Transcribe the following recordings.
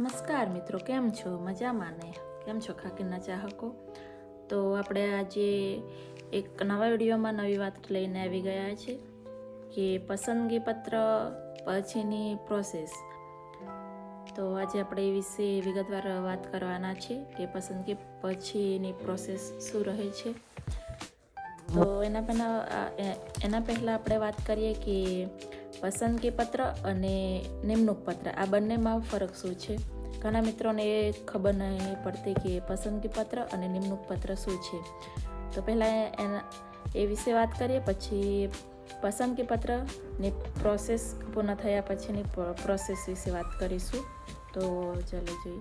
નમસ્કાર મિત્રો, કેમ છો? મજામાં ને? કેમ છો ખાકીના ચાહકો? તો આપણે આજે એક નવા વિડીયોમાં નવી વાત લઈને આવી ગયા છે કે પસંદગી પત્ર પછીની પ્રોસેસ તો આજે આપણે એ વિશે વિગતવાર વાત કરવાના છે કે પસંદગી પછીની પ્રોસેસ શું રહે છે. તો એના પહેલાં એના પહેલાં આપણે વાત કરીએ કે પસંદગી પત્ર અને નિમણૂક પત્ર આ બંનેમાં ફરક શું છે? ઘણા મિત્રોને એ ખબર નહીં પડતી કે પસંદગી પત્ર અને નિમણૂક પત્ર શું છે. તો પહેલાં એના, એ વિશે વાત કરીએ, પછી પસંદગી પત્રની પ્રોસેસ પૂર્ણ થયા પછીની પ્રોસેસ વિશે વાત કરીશું. તો ચાલો જોઈએ.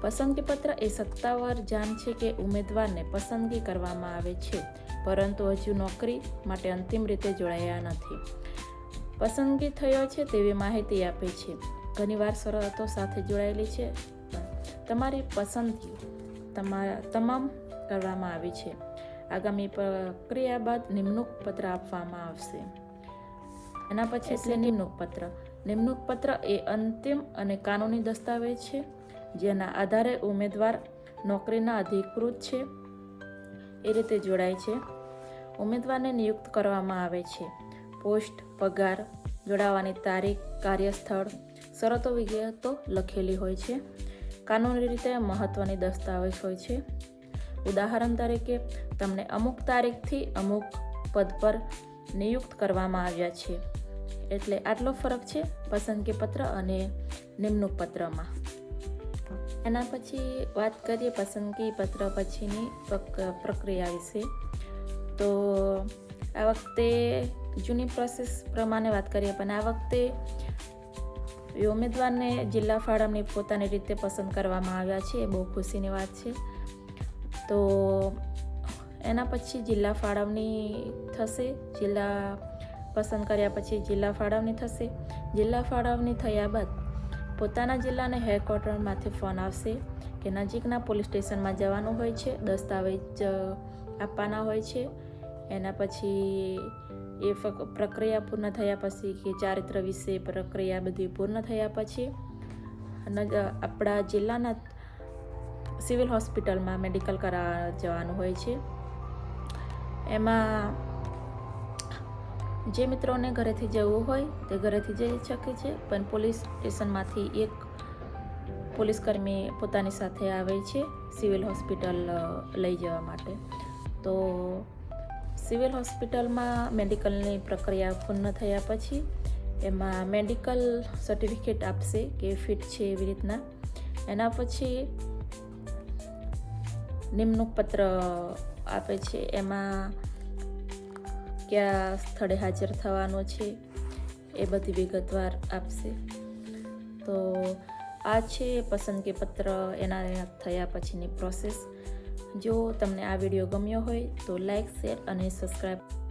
પસંદગી પત્ર એ સત્તાવાર જાણ છે કે ઉમેદવારને પસંદગી કરવામાં આવે છે, પરંતુ હજુ નોકરી માટે અંતિમ રીતે જોડાયા નથી. પસંદગી થયો છે તેવી માહિતી આપે છે. ઘણીવાર શરતો સાથે જોડાયેલી છે. તમારી પસંદગી તમારા તમામ કરવામાં આવી છે. આગામી પ્રક્રિયા બાદ નિમણૂક પત્ર આપવામાં આવશે. એના પછી છે નિમણૂક પત્ર. નિમણૂક પત્ર એ અંતિમ અને કાનૂની દસ્તાવેજ છે જેના આધારે ઉમેદવાર નોકરીના અધિકૃત છે. એ રીતે જોડાય છે. ઉમેદવારને નિયુક્ત કરવામાં આવે છે. પોસ્ટ, પગાર જોડાવાની તારીખ, કાર્યસ્થળ, શરતો વિગતો લખેલી હોય છે. કાનૂની રીતે મહત્ત્વની દસ્તાવેજ હોય છે. ઉદાહરણ તરીકે, તમને અમુક તારીખથી અમુક પદ પર નિયુક્ત કરવામાં આવ્યા છે. એટલે આટલો ફરક છે પસંદગી પત્ર અને નિમણૂક પત્રમાં એના પછી વાત કરીએ પસંદગી પત્ર પછીની પ્રક્રિયા વિશે. તો, આ વખતે જૂની પ્રોસેસ પ્રમાણે વાત કરીએ, પણ આ વખતે ઉમેદવારને જિલ્લા ફાળવણી પોતાની રીતે પસંદ કરવામાં આવ્યા છે, એ બહુ ખુશીની વાત છે. તો એના પછી જિલ્લા ફાળવણી થશે, જિલ્લા પસંદ કર્યા પછી જિલ્લા ફાળવણી થશે. જિલ્લા ફાળવણી થયા બાદ પોતાના જિલ્લાને હેડક્વાર્ટરમાંથી ફોન આવશે કે નજીકના પોલીસ સ્ટેશનમાં જવાનું હોય છે, દસ્તાવેજ આપવાના હોય છે. એના પછી એ પ્રક્રિયા પૂર્ણ થયા પછી કે ચારિત્ર વિશે પ્રક્રિયા બધી પૂર્ણ થયા પછી આપણા જિલ્લાના સિવિલ હોસ્પિટલમાં મેડિકલ કરાવવા જવાનું હોય છે. એમાં જે મિત્રોને ઘરેથી જવું હોય તે ઘરેથી જઈ શકે છે, પણ પોલીસ સ્ટેશનમાંથી એક પોલીસ કર્મી પોતાની સાથે આવે છે સિવિલ હોસ્પિટલ લઈ જવા માટે. તો સિવિલ હોસ્પિટલમાં મેડિકલની પ્રક્રિયા પૂર્ણ થયા પછી એમાં મેડિકલ સર્ટિફિકેટ આપશે કે ફિટ છે એવી રીતના. એના પછી નિમણૂક પત્ર આપે છે. એમાં કયા સ્થળે હાજર થવાનો છે એ બધી વિગતવાર આપશે. તો આ છે પસંદગી પત્ર એના થયા પછીની પ્રોસેસ. જો તમને આ વીડિયો ગમ્યો હોય તો લાઇક શેર અને સબસ્ક્રાઈબ